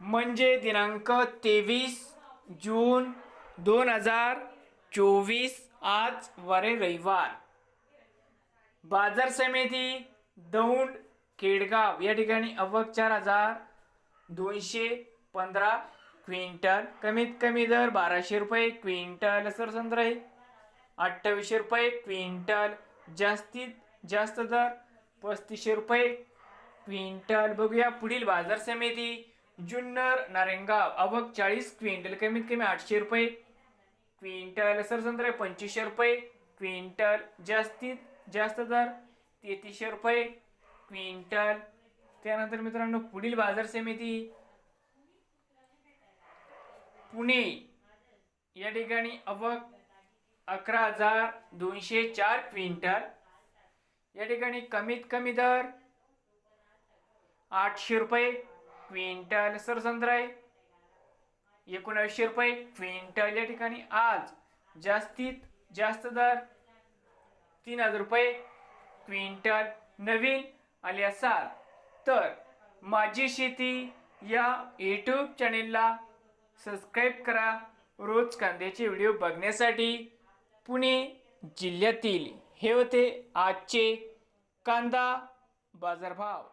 म्हणजे दिनांक तेवीस जून दोन हजार चोवीस आज वारे रविवार. बाजार समिती दौंड केडगाव या ठिकाणी अवक चार हजार दोनशे पंधरा क्विंटल. कमीत कमी दर बाराशे रुपये क्विंटल सर आहे अठ्ठावीसशे रुपये क्विंटल. जास्तीत जास्त दर पस्तीसशे रुपये क्विंटल. बघूया पुढील बाजार समिती जुन्नर नारायणगाव अवक चाळीस क्विंटल कमीत कमी आठशे रुपये. क्विंटल सरसंत्रा पंचवीसशे रुपये. क्विंटल जास्तीत जास्त दर तेहतीसशे रुपये. क्विंटल त्यानंतर मित्रांनो पुढील बाजार समिती. पुणे या ठिकाणी अवक अकरा हजार दोनशे चार क्विंटल. या ठिकाणी कमीत कमी दर आठशे रुपये. क्विंटल सरसंत्र आहे एकोणऐंशी रुपये. क्विंटल या ठिकाणी आज जास्तीत जास्त दर तीन हजार रुपये. क्विंटल नवीन आले असाल तर माझी शेती या यूट्यूब चॅनेलला सबस्क्राईब करा. रोज कांद्याचे व्हिडिओ बघण्यासाठी पुणे जिल्ह्यातील हे होते आजचे कांदा बाजारभाव.